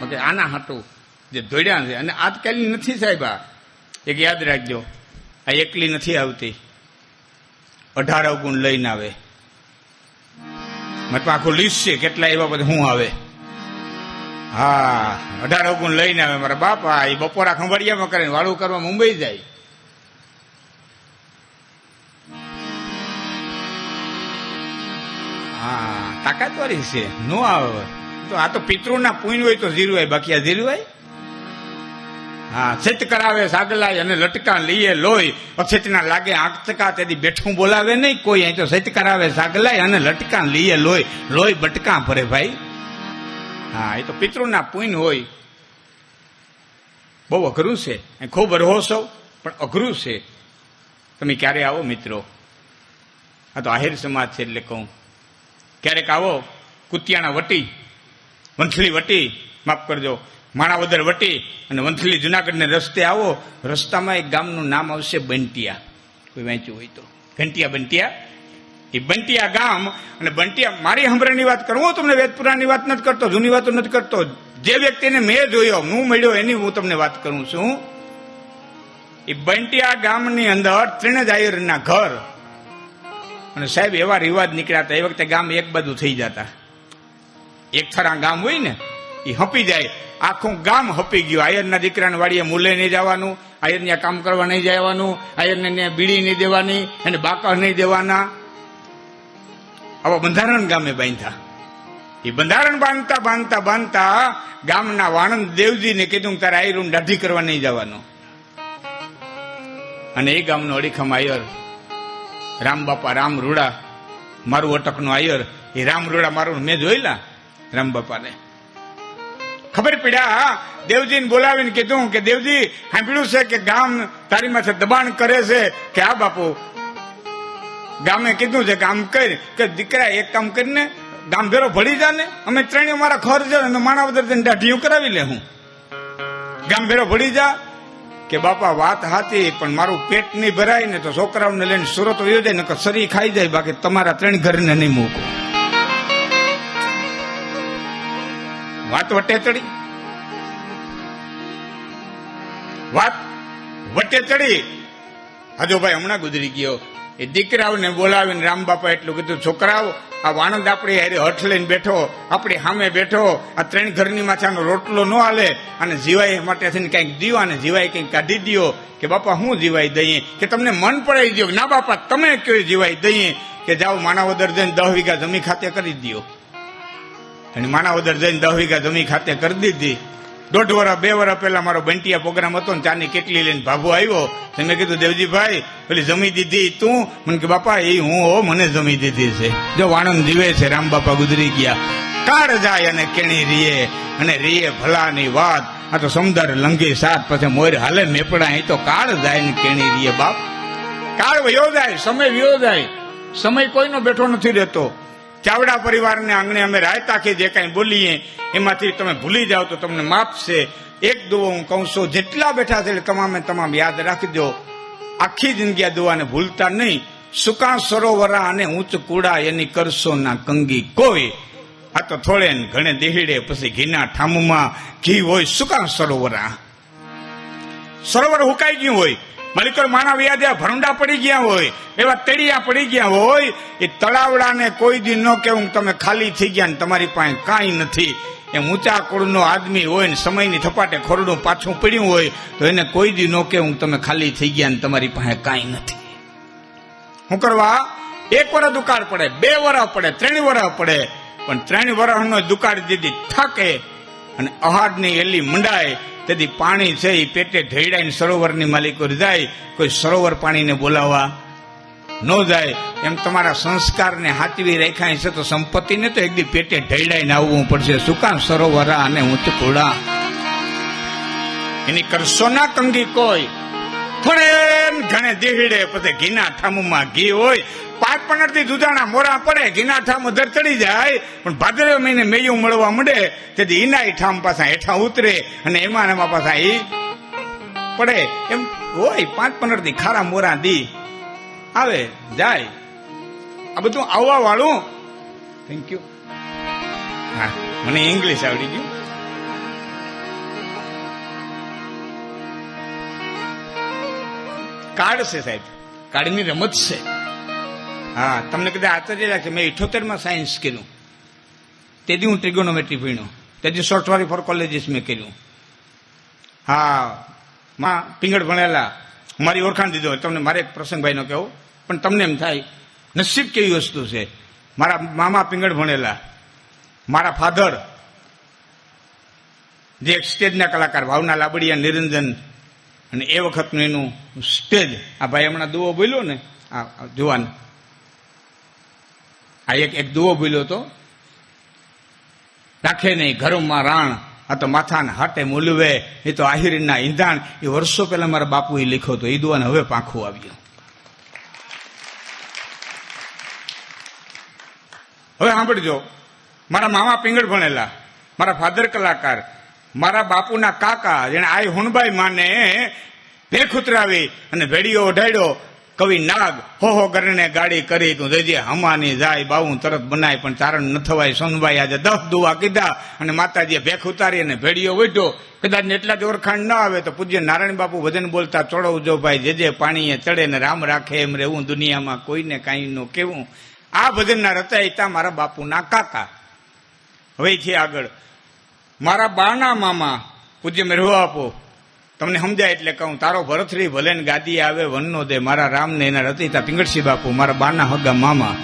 બાકી આના હાટું જે દોડ્યા છે. અને આજકાલની નથી સાહેબ આ. એક યાદ રાખજો, આ એકલી નથી આવતી. અઢાર અવગુણ લઈને આવે. મતલબ આખું લિસ્ટ છે, કેટલા એવા બધા શું આવે. હા, અઢાર અવગુણ લઈને આવે. મારા બાપા એ બપોરા ખંભાળિયામાં કરે વાળું કરવા મુંબઈ જાય. હા તાકાત વાળી છે. નો આવે. તો આ તો પિતૃના પુન હોય તો ઝીરવાય બાકી આ જીરવાય હા, છેત કરાવે, સાગલાય અને લટકા લઈએ, લોહી. અછતના લાગે આંકતકા તેથી બેઠું બોલાવે નહીં. કોઈ અહીં તો છેત કરાવે, સાગલાય અને લટકા લઈએ લોહી. લોહી બટકા ભરે ભાઈ. હા, એ તો પિતૃના પુન હોય. બહુ અઘરું છે. ખૂબ રહો પણ અઘરું છે. તમે ક્યારે આવો, મિત્રો? આ તો આહિર સમાજ છે એટલે કહું. ક્યારેક આવો કુતિયાણા વટી. વંથલી વટી, માફ કરજો, માણાવદર વટી અને વંથલી જુનાગઢને રસ્તે આવો, રસ્તામાં એક ગામનું નામ આવશે બંટિયા. કોઈ વાંચ્યું હોય તો. ઘંટિયા બંટિયા? એ બંટિયા ગામ, અને બંટિયા, મારી હંભરાની વાત કરું, હું તમને વેદપુરાની વાત નથી કરતો, જૂની વાતો નથી કરતો. જે વ્યક્તિને મેં જોયો, હું મળ્યો એની હું તમને વાત કરું છું. એ બંટિયા ગામની અંદર ત્રિણજાયરના ઘર. અને સાહેબ, એવા રિવાજ નીકળ્યા હતા. એ વખતે ગામ એક બાજુ થઈ જતા. એક થરા ગામ હોય ને એ હપી જાય. આખું ગામ હપી ગયું. આયરના દીકરાને વાડીએ મૂલે નહીં જવાનું, આયરને કામ કરવા નહીં જવાનું, આયરને બીડી નહીં દેવાની, એને બાકર નહીં દેવાના. આવા બંધારણ ગામે બાંધ્યા. એ બંધારણ બાંધતા બાંધતા બાંધતા ગામના વાણંદ દેવજીને કીધું તારે આયરું દાઢી કરવા નહીં જવાનું. અને એ ગામનો અડીખમ આયર રામ બાપા રામ રૂડા, મારું અટકનો આયર, એ રામ રૂડા મારું મેં જોયેલા. રામ બાપાને ખબર પડ્યા? દેવજીને બોલાવીને કીધું કે દેવજી, સાંભળ્યું છે કે ગામ તારી માથે દબાણ કરે છે કે આ બાપુ? ગામે કીધું છે કે કર, કે દીકરા એક કામ કરીને ગામ ભેરો ભળી જા ને, અમે ત્રણેય મારા ખર છે માણા માણાવદર જઈને દાઢીયું કરાવી લે હું. ગામ ભેરો ભળી જા. કે બાપા, વાત હાથી પણ મારું પેટ નહીં ભરાય ને તો છોકરાઓને લઈને સુરત વયો જાય ને શરીર ખાઈ જાય, બાકી તમારા ત્રણ ઘરને નહીં મૂકો. વાત વટે ચડી. વાત વટે ચડી. ભાઈ હમણાં ગુજરી ગયો. એ દીકરાઓને બોલાવીને રામ બાપા એટલું કીધું, છોકરાઓ, આ વાણંદ આપણી હારે હઠ લઈને બેઠો, આપણી સામે બેઠો. આ ત્રણ ઘરની માથાનો રોટલો ન હાલે. અને જીવાય માટે થઈને કંઈક દીવો અને જીવાય કંઈક કાઢી દો કે, બાપા, હું જીવાય દઈએ? કે તમને મન પડાવી દો ના બાપા, તમે કયો જીવાય દઈએ? કે જાઓ માણાવદર જઈને દસ વીઘા જમી ખાતે કરી દો અને માણાવદર જઈને દસ વીઘા જમી ખાતે કરી દીધી. દોઢ વર્ષ બે વર્ષ પહેલા મારો બંટિયા પ્રોગ્રામ હતો ને ચાની કેટલી લઈને ભાભો આવ્યો. તો મેં કીધું, દેવજીભાઈ, પેલી જમી દીધી તું. મને કે, બાપા, એ હું હો, મને જમી દીધી છે. જો વાણંદ જીવે છે રામ બાપા ગુજરી ગયા. કાળ જાય અને કેણી રીએ. અને રીએ ભલાની વાત. આ તો સમદર લંઘી સાત, પછી મોર હાલે મેપડા, અહીં તો કાળ જાય ને કેણી રીએ, બાપ. કાળ વયો જાય, સમય વયો જાય. સમય કોઈનો બેઠો નથી રહેતો. ચાવડા પરિવારને આંગણે અમે રાયતાખી જે કાંઈ બોલીએ, એમાંથી તમે ભૂલી જાઓ તો તમને છે. એક દુવો હું કહું છું, જેટલા બેઠા છે તમામે તમામ યાદ રાખજો આખી જિંદગી આ દુવાને ભૂલતા નહીં. સુકા સરોવરા અને ઊંચ કુડા એની કરશો ના કંગી કોઈ. આ તો થોડે ઘણે દેહીડે પછી ઘીના ઠામુમાં ઘી હોય, સુકા સરોવરા સરોવર હુકાઈ ગયું હોય. મલિકર માણાવ્યા જ્યાં ભરંડા પડી ગયા હોય, એવા તળિયા પડી ગયા હોય, એ તળાવડાને કોઈ દી ન કેવું તમે ખાલી થઈ ગયા ને તમારી પાસે કાંઈ નથી. એમ ઊંચા કુળનો આદમી હોય ને સમયની થપાટે ખોરડું પાછું પડ્યું હોય, તો એને કોઈ દી ન કેવું તમે ખાલી થઈ ગયા ને તમારી પાસે કાંઈ નથી. શું કરવા? એક વર્ષ દુકાળ પડે, બે વરસ પડે, ત્રણ વર્ષ પડે, પણ ત્રણ વર્ષનો દુકાળ દીધી થાકે અને અહાડની એલી મંડાય તેથી પાણી છે એ પેટે ઢેડાઈને સરોવરની માલિકો જાય, કોઈ સરોવર પાણીને બોલાવવા ન જાય. એમ તમારા સંસ્કારને હાચવી રાખ્યા છે તો સંપત્તિને તો એકદી પેટે ઢેડાઈને આવવું પડશે. સુકાન સરોવરા અને ઊંચ કુડા એની કરશો ના કંગી કોઈ. થોડે ઘણે દેહીડે પછી ઘીના ઠામુમાં ઘી હોય. પાંચ પનરથી દુધાણા મોરા પડે, ઘીના ઠામ દર ચડી જાય. પણ ભાદરવ મહિને મેયું મળવા મળે તેથી ઈના ઠામ પાછા હેઠા ઉતરે અને એમાં એમાં પાછા ઈ પડે. એમ હોય, પાંચ પંદરથી ખારા મોરા દી. આવે, જાય. આ બધું આવવા વાળું થેન્ક યુ હા, મને ઇંગ્લિશ આવડી ગયું. કાર્ડ છે સાહેબ. કાર્ડની રમત છે. હા તમને કદાચ આશ્ચર્ય લાગશે મેં ઇઠોતેરમાં સાયન્સ કર્યું. તેથી હું ટ્રિગોનોમેટ્રી ભણ્યો. તેથી સોફ્ટવેર ફોર કોલેજીસ મેં કર્યું. હા માં પિંગળ ભણેલા. મારી ઓળખાણ દીધો. તમને મારે એક પ્રસંગભાઈનો કહેવું. પણ તમને એમ થાય નસીબ કેવી વસ્તુ છે? મારા મામા પિંગળ ભણેલા. મારા ફાધર જે એક સ્ટેજના કલાકાર ભાવના લાબડિયા નિરંજન અને એ વખતનું એનું સ્ટેજ, આ ભાઈ હમણાં દુઓ બોલ્યો ને, આ જુવાન. આ એક એક દુઓ બોલ્યો તો, રાખે નહીં, ઘરમાં રાણ, આ તો માથાને હાટે મૂલવે, એ તો આહિરના ઈંધાણ, એ વર્ષો પહેલા મારા બાપુએ લખ્યો હતો એ દુવાને હવે પાંખું આવ્યું હવે સાંભળજો, મારા મામા પિંગળ ભણેલા, મારા ફાધર કલાકાર મારા બાપુના કાકા જેને આઈ હુણબાઈ માને ભેખ ઉતરાવી અને ભેડીઓ ઓઢાડ્યો. કવિ નાગ, હો હો કરીને ગાડી કરી તું. જજે હમાની જાય બાવું તરત બનાય, પણ તારણ ન થવાય. સોનભાઈ આજે દસ દુવા કીધા અને માતાજીએ ભેખ ઉતારી અને ભેડીઓ વઢ્યો કદાચ એટલા જ ઓળખાણ ન આવે તો પૂજ્ય નારાયણ બાપુ વજન બોલતા ચડવજો ભાઈ, જે જે પાણીએ ચડે ને રામ રાખે એમ રહેવું દુનિયામાં કોઈને કાંઈ નો કેવું આ ભજનના રચાયતા મારા બાપુના કાકા. હવે છે આગળ. મારા બાના મામા, પૂજ્ય મેળવો આપો. તમને સમજાય એટલે કહું, તારો ભરતરી ભલે ને ગાદી આવે, વનનો દે. મારા રામને એના રતિતા પિંગળસી બાપુ, મારા બાના હગા મામા.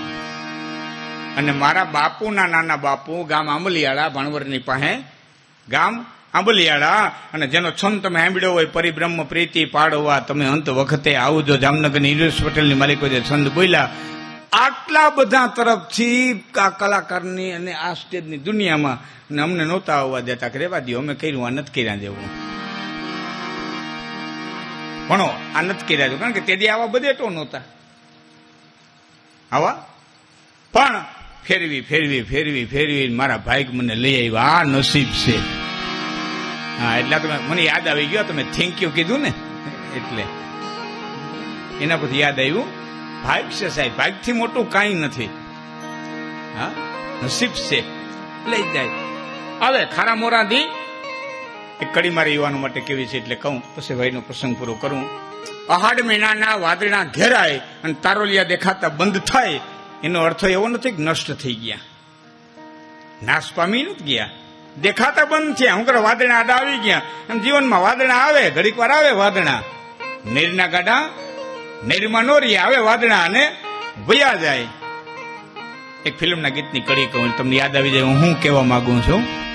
અને મારા બાપુના નાના બાપુ ગામ આંબલિયાળા ભાણવરની પાસે. ગામ આંબલિયાળા. અને જેનો છંદ તમે સાંભળ્યો હોય, પરિબ્રહ્મ, પ્રીતિ, પાડવા, તમે અંત વખતે આવજો જામનગરની હિરેશ પટેલની માલિકો જે છંદ બોલ્યા આટલા બધા તરફથી આ કલાકારની અને આ સ્ટેજની દુનિયામાં અમને નહોતા આવવા દેતા કે રેવા દો અમે કર્યું, આ નથી કર્યા જેવું. ભણો, આ નથી કર્યા જેવું, કારણ કે તેદી આવા બધે તો નહોતા. આવા? પણ ફેરવી ફેરવી ફેરવી ફેરવી મારા ભાઈ મને લઈ આવ્યા. આ નસીબ છે. હા, એટલે તમે મને યાદ આવી ગયો તમે થેન્ક યુ કીધું ને. એટલે. એના પછી યાદ આવ્યું. ભાગ છે સાહેબ. ભાગથી મોટું કાંઈ નથી. હા? નસીબ છે. લઈ જાય. હવે ખારા મોરાથી એક કડી મારી યુવાનો માટે કેવી છે એટલે કહું. પછી ભાઈનો પ્રસંગ પૂરો કરું. અહાડ મહિનાના વાદળા ઘેરાય અને તારોલિયા દેખાતા બંધ થાય. એનો અર્થ એવો નથી કે નષ્ટ થઈ ગયા. નાશ પામી નથી ગયા. દેખાતા બંધ થયા. હું કરે વાદળા આડા આવી ગયા. એમ જીવનમાં વાદળા આવે, ઘડીક વાર આવે વાદળા. નીરના ગાડા નૈરમાં આવે વાદણા અને વયા જાય. એક ફિલ્મના ગીતની કડી કહું, તમને યાદ આવી જાય, હું શું કહેવા માંગુ છું?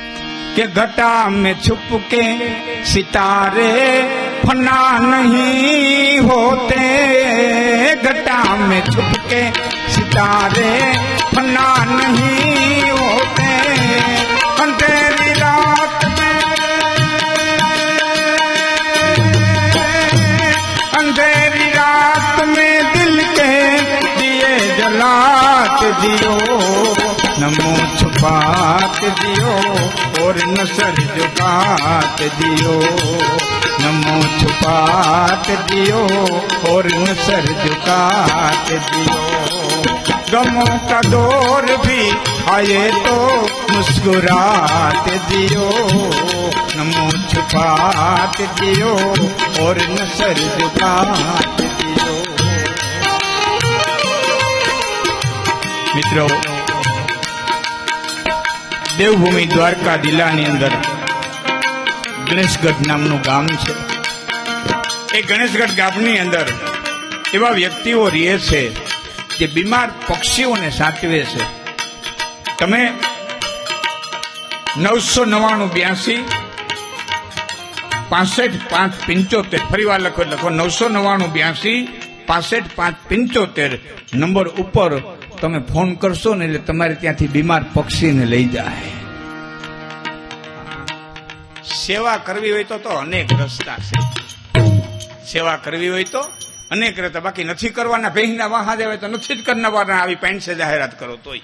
કે ઘટા મેં છુપકે સિતારે ફના નહીં હોતે. ઘટા મેં છુપકે સિતારે ફના નહીં दियो नमो छुपात दियो और नसर झुकात दियो नमो छुपात दियो और नसर झुकात दियो गमों का दौर भी आए तो मुस्कुरात दियो नमो छुपात दियो और नसर झुकात મિત્રો, દેવભૂમિ દ્વારકા જિલ્લાની અંદર ગણેશગઢ નામનું ગામ છે. એ ગણેશગઢ ગામની અંદર એવા વ્યક્તિઓ રહે છે જે બીમાર પક્ષીઓને સાચવે છે. તમે નવસો નવ્વાણું બ્યાસી પાસઠ પાંચ પંચોતેર, ફરી લખો લખો, નવસો નવ્વાણું બ્યાસી પાસઠ પાંચ પંચોતેર નંબર ઉપર તમે ફોન કરશો ને એટલે તમારે ત્યાંથી બીમાર પક્ષીને લઈ જાય. સેવા કરવી હોય તો તો અનેક રસ્તા છે. સેવા કરવી હોય તો અનેક રસ્તા. બાકી નથી કરવાના ભેંસના વાહા જાય તો નથી જ કરનારના આવી પેન્ટસે જાહેરાત કરો તોય.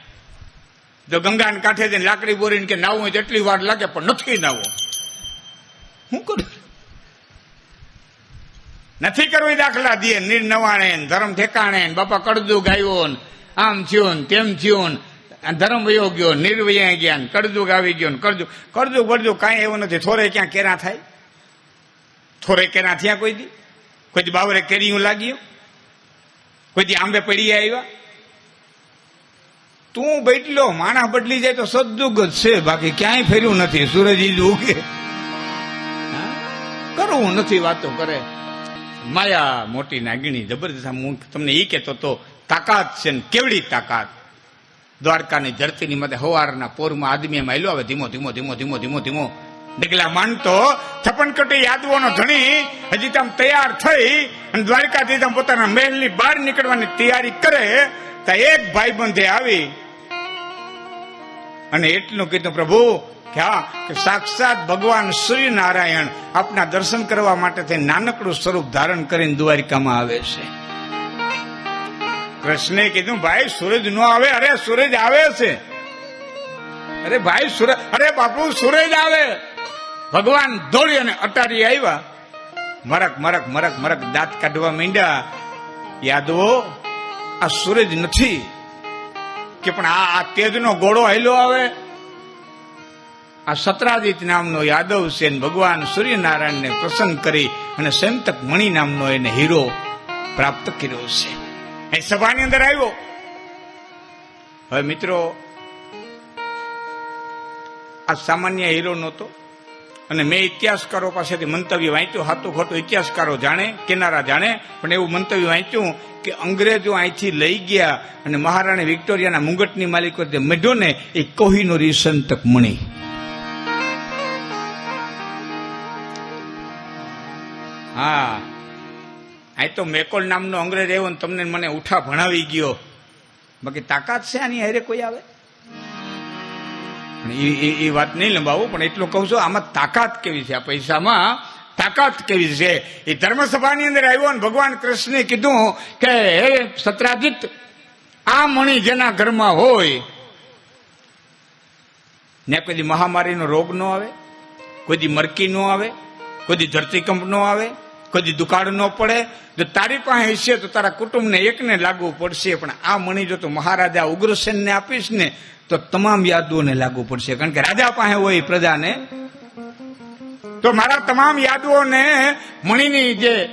જો ગંગાને કાંઠે જઈને લાકડી બોરીને કે નાવું હોય એટલી વાર લાગે પણ નથી નાવો. શું કરું? નથી કરવી દાખલા દે. નીર નવાણે ધર્મ ઠેકાણે બાપા કડદુ ગાયો આમ થયો તેમ થયો ધર્મ વયો ગયો નિર્વયા ગયા કડદુગ આવી ગયો કરજો. કરજો બળજુ કાંઈ એવું નથી. થોરે ક્યાં કેરા થાય? થોરે કેરા થયા કોઈ દી? કોઈ દી બાવરે કેરીયું લાગ્યું? કોઈ દી આંબે પડી આવ્યા? તું બેટલો, માણસ બદલી જાય તો સદુગ જ છે. બાકી ક્યાંય ફેર્યું નથી. સૂરજ ઈ જ ઉગે. કરવું નથી વાતો કરે. માયા મોટી નાગીણી જબરદસ્ત હું તમને એ કહેતો તો તાકાત છે ને કેવડી તાકાત? દ્વારકાની ધરતીની મતે હવારના પોરમાં આદમી એમાં આયલો આવે, ધીમો ધીમો ધીમો ધીમો ધીમો ધીમો. ડગલા માનતો થપનકટી યાદવોનો ધણી. હજી તમ તૈયાર થઈ અને દ્વારકાથી તમ પોતાના મહેલની બહાર નીકળવાની તૈયારી કરે તો એક ભાઈબંધે આવી. અને એટલું કીધું, પ્રભુ સાક્ષાત ભગવાન શ્રી નારાયણ આપના દર્શન કરવા માટે તે નાનકડું સ્વરૂપ ધારણ કરીને દ્વારિકામાં આવે છે. કૃષ્ણે કીધું, ભાઈ, સૂરજ નો આવે. અરે, સૂરજ આવે છે. અરે, ભાઈ, સૂરજ અરે, બાપુ, સૂરજ આવે. ભગવાન દોડી અને અટારી આવ્યા. મરક મરક મરક મરક દાંત કાઢવા માંડ્યા. યાદવો આ સૂરજ નથી. કે પણ આ આ તેજનો ગોળો હેલો આવે. આ સત્રાદિત નામનો યાદવ છે ભગવાન સૂર્યનારાયણને પ્રસન્ન કરી અને સંતક મણી નામનો એને હીરો પ્રાપ્ત કર્યો છે. એ સભાની અંદર આવ્યો. હવે મિત્રો, આ સામાન્ય હીરો નહોતો. અને મેં ઇતિહાસકારો પાસેથી મંતવ્ય વાંચ્યું હાથું ખોટું ઇતિહાસકારો જાણે, કિનારા જાણે, પણ એવું મંતવ્ય વાંચ્યું કે અંગ્રેજો અહીંથી લઈ ગયા અને મહારાણી વિક્ટોરિયાના મુંગટની માલિકો જે મેઢો ને એ કોહીનો સંતક મણી. હા. આ તો મેકોલ નામનો અંગ્રેજ આવ્યો ને તમને મને ઉઠા ભણાવી ગયો. બાકી તાકાત છે આની હારે કોઈ આવે? એ વાત નહીં લંબાવું, પણ એટલું કહું છું, આમાં તાકાત કેવી છે? આ પૈસામાં તાકાત કેવી છે? એ ધર્મસભાની અંદર આવ્યો ને ભગવાન કૃષ્ણે કીધું કે, હે સત્રાજીત, આ મણી જેના ઘરમાં હોય ને કોઈ મહામારીનો રોગ ન આવે? કોઈ મરકી ન આવે? કોઈ ધરતીકંપ ન આવે? કોઈ દી દુકાળ ન પડે. જો તારી પાસે હશે તો તારા કુટુંબને એકને લાગુ પડશે, પણ આ મણી જો તું મહારાજા ઉગ્રસેનને આપીશ ને, તો તમામ યાદોને લાગુ પડશે. કારણ કે રાજા પાસે હોય પ્રજાને. તો મારા તમામ યાદોને મણીની જે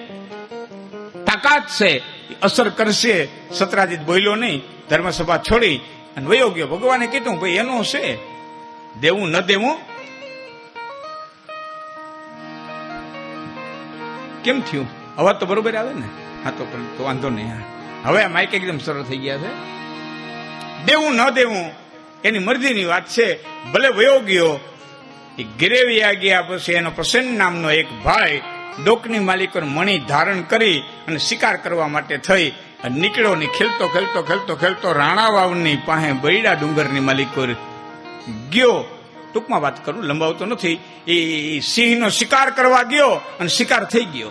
તાકાત છે અસર કરશે. સત્રાજીત બોલ્યો નહીં, ધર્મસભા છોડી. અને વયો ગયો. ભગવાને કીધું, ભાઈ, એનો છે. દેવું ન દેવું કેમ થયું? અવાજ તો બરોબર આવે ને? હા, તો તો વાંધો નહીં, હા. હવે આ માઇક એકદમ સરળ થઈ ગયા છે. દેવું ન દેવું, એની મરજીની વાત છે. ભલે વયો ગયો એ ગિરેવિયા ગયા પછી એનો પ્રસન્ન નામનો એક ભાઈ ડોકની માલિકોને મણી ધારણ કરી અને શિકાર કરવા માટે થઈ અને નીકળ્યો ને ખેલતો ખેલતો ખેલતો ખેલતો રાણાવાવની પાસે બૈડા ડુંગરની માલિકો ગયો. ટૂંકમાં વાત કરું, લંબાવતો નથી. એ સિંહનો શિકાર કરવા ગયો અને શિકાર થઈ ગયો.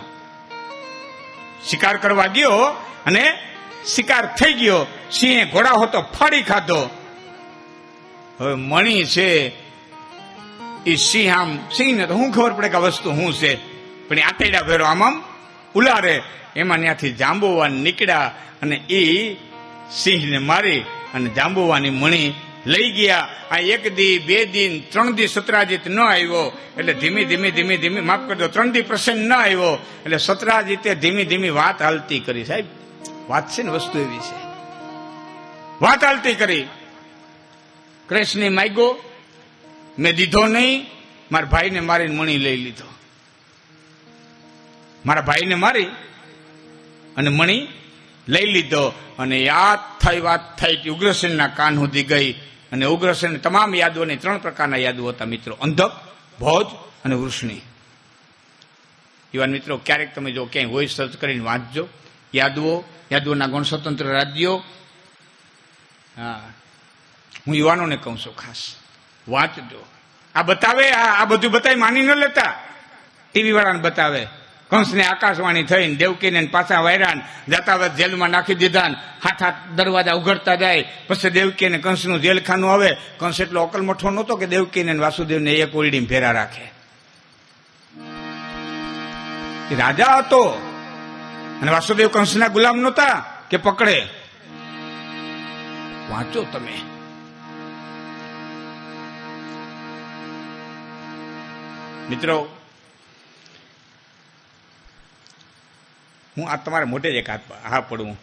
શિકાર કરવા ગયો અને શિકાર થઈ ગયો. સિંહે ઘોડા હોતો ફાડી ખાધો. હવે મણી છે. એ સિંહ આમ, સિંહને તો શું ખબર પડે કે આ વસ્તુ શું છે? પણ એ આતેડા ભેરો આમ આમ ઉલારે. એમાં ત્યાંથી જાંબુવાન નીકળ્યા અને એ સિંહને મારી અને જાંબુવાની મણી લઈ ગયા. આ એક દી, બે દિન, ત્રણ દી સત્રાજીત ન આવ્યો. એટલે ધીમે ધીમે ધીમે ધીમે, માફ કરજો, ત્રણ દી પ્રસંગ ન આવ્યો. એટલે સત્રાજીતે ધીમી ધીમી વાત હાલતી કરી. સાહેબ, વાત છે ને વસ્તુ એવી છે. વાત હાલતી કરી. કૃષ્ણે માગ્યો, મેં દીધો નહીં, મારા ભાઈને મારીને મણી લઈ લીધો. મારા ભાઈને મારી અને મણી લઈ લીધો. અને યાદ થઈ વાત થઈ ઉગ્રસેનના કાન સુધી ગઈ. અને ઉગ્રસેન તમામ યાદોની ત્રણ પ્રકારના યાદો હતા, મિત્રો. અંધક ભોજ અને વૃષ્ણિ. યુવાન મિત્રો, ક્યારેક તમે જો ક્યાંય હોય સર્ચ કરીને વાંચજો. યાદવો, યાદવોના ગણ સ્વતંત્ર રાજ્યો. હા. હું યુવાનોને કહું છું ખાસ. વાંચજો. આ બતાવે, આ બધું બતાવી માની ન લેતા. ટીવી વાળાને બતાવે. કંસને આકાશવાણી થઈને દેવકીને પાછા વાયરાન જતા વખત જેલમાં નાખી દીધા હાથ હાથ દરવાજા ઉઘડતા જાય. પછી દેવકીને કંસનું જેલખાનું આવે. કંસ એટલો અકલ મઠો નહોતો કે દેવકીને વાસુદેવને એક ઓરડીમાં ફેરા રાખે. રાજા હતો. અને વાસુદેવ કંસના ગુલામ નહોતા કે પકડે? વાંચો તમે. મિત્રો હું આ તમારા મોઢે જ એક હાથ હા પડવું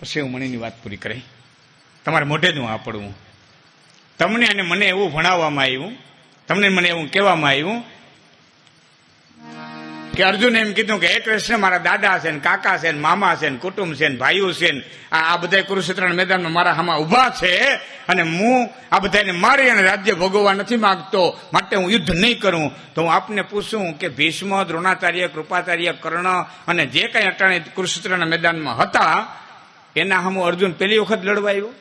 પછી હું મણીની વાત પૂરી કરી. તમારા મોઢે જ હું હા પડવું તમને અને મને એવું ભણાવવામાં આવ્યું. તમને મને એવું કહેવામાં આવ્યું કે અર્જુને એમ કીધું કે, હે કૃષ્ણ, મારા દાદા છે ને કાકા છે ને મામા છે ને કુટુંબ છે ને ભાઈઓ છે ને આ બધા કુરુક્ષેત્રના મેદાનમાં મારા હામાં ઊભા છે અને હું આ બધાને મારી અને રાજ્ય ભોગવવા નથી માંગતો. માટે હું યુદ્ધ નહીં કરું. તો હું આપને પૂછું કે ભીષ્મ, દ્રોણાચાર્ય, કૃપાચાર્ય, કર્ણ અને જે કંઈ અટાણે કુરુક્ષેત્રના મેદાનમાં હતા, એના હામું અર્જુન પહેલી વખત લડવા આવ્યો?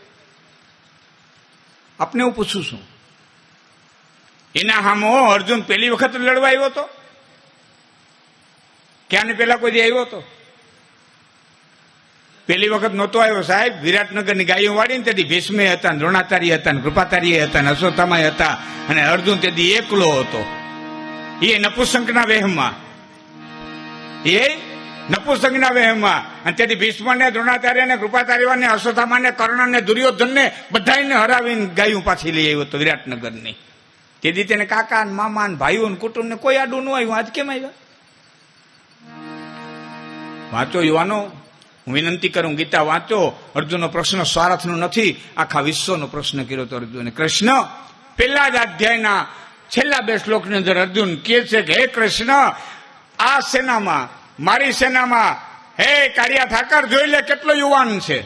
આપને હું પૂછું છું. એના હામો અર્જુન પહેલી વખત લડવા આવ્યો હતો ક્યાં પેલા કોઈ આવ્યો હતો? પેલી વખત નહોતો આવ્યો. સાહેબ, વિરાટનગરની ગાયો વાળીને તેથી ભીષ્મે હતા દ્રોણાચાર્ય હતા કૃપાચાર્ય હતા અશ્વત્થામાય હતા અને અર્જુન તેથી એકલો હતો. એ નપુસંકના વહેમમાં એ નપુસંકના વહેમમાં અને તેથી ભીષ્મને, દ્રોણાચાર્યને, કૃપાચાર્યને, અશ્વત્થામાને, કર્ણને, દુર્યોધનને બધાને હરાવીને ગાયું પાછી લઈ આવ્યો હતો વિરાટનગરની. તેથી તેને કાકા મામા ભાઈઓ કુટુંબને કોઈ આડું ન આવ્યું. આજ કેમ આવ્યા? વાંચો યુવાનો, હું વિનંતી કરું, ગીતા વાંચો. અર્જુનનો પ્રશ્ન સ્વાર્થનો નથી. આખા વિશ્વનો પ્રશ્ન કર્યો તો અર્જુને. કૃષ્ણ, પહેલા જ અધ્યાયના છેલ્લા બે શ્લોકની અંદર અર્જુન કહે છે કે, હે કૃષ્ણ, આ સેનામાં, મારી સેનામાં, હે કાળિયા ઠાકર, જોઈ લે કેટલો યુવાન છે.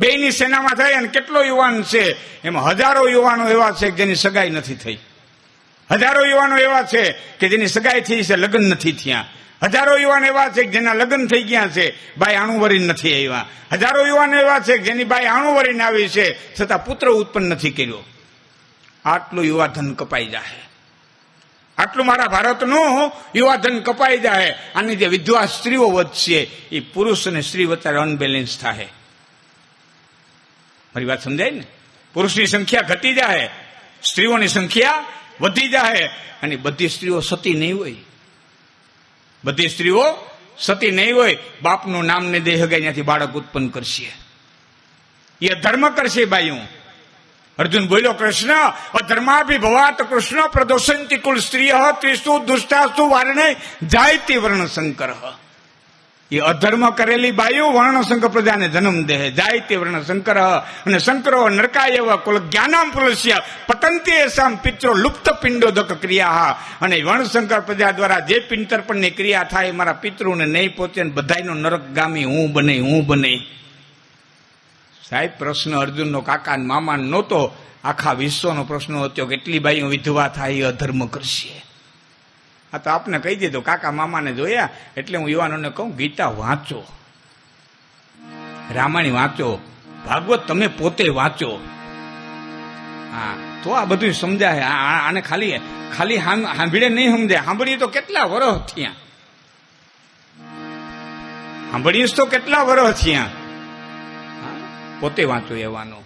બેયની સેનામાં થઈ અને કેટલો યુવાન છે. એમાં હજારો યુવાનો એવા છે જેની સગાઈ નથી થઈ. હજારો યુવાનો એવા છે કે જેની સગાઈ થઈ છે, લગ્ન નથી થયા. હજારો યુવાન એવા છે જેના લગ્ન થઈ ગયા છે, ભાઈ આણું નથી આવ્યા. હજારો યુવાન એવા છે જેની ભાઈ આણું આવી છે, છતાં પુત્ર ઉત્પન્ન નથી કર્યો. આટલું યુવાધન કપાઈ જાય આટલું મારા ભારતનું યુવાધન કપાઈ જાય આની જે વિધવા સ્ત્રીઓ વધશે, એ પુરુષ અને સ્ત્રી વચ્ચે અનબેલેન્સ થાય મારી વાત સમજાય ને? પુરુષની સંખ્યા ઘટી જાય સ્ત્રીઓની સંખ્યા વધી જાય અને બધી સ્ત્રીઓ સતી નહીં હોય. બધી સ્ત્રીઓ સતી નહીં હોય, બાપનું નામ ને દેહ ગઈ ત્યાંથી બાળક ઉત્પન્ન કરશે. એ ધર્મ કરશે બાયું અર્જુન બોલ્યો, કૃષ્ણ, અધર્માભિભવાત કૃષ્ણ પ્રદોષંતિ કુલ સ્ત્રી ત્રિસ્તુ દુષ્ટાસ્તુ વારણે જાયતી વર્ણ શંકર એ અધર્મ કરેલી બાયો વર્ણશંકર પ્રજાને જન્મ દે. જાય તે વર્ણશંકર અને શંકરો નરકાય એવા કુલ જ્ઞાનામ પુલસ્ય પતંતી એસામ પિત્રો લુપ્ત પિંડોદક ક્રિયા. અને વર્ણશંકર પ્રજા દ્વારા જે પિંતરપણની ક્રિયા થાય, મારા પિતૃને નહીં પહોંચે બધાયનો નરક ગામી હું બને હું બને. સાહેબ, પ્રશ્ન અર્જુનનો કાકા મામા નહોતો. આખા વિશ્વનો પ્રશ્ન હતો કેટલી બાઈઓ વિધવા થાય એ અધર્મ કરશે. આ તો આપને કહી દીધું, કાકા મામાને જોયા? એટલે હું યુવાનોને કહું, ગીતા વાંચો. રામાયણ વાંચો. ભાગવત તમે પોતે વાંચો. હા, તો આ બધું સમજાય. આને ખાલી ખાલી સાંભળે નહીં સમજાય. સાંભળીએ તો કેટલા વરસ થયા? સાંભળીએ તો કેટલા વરસ થયા? પોતે વાંચો એવાનો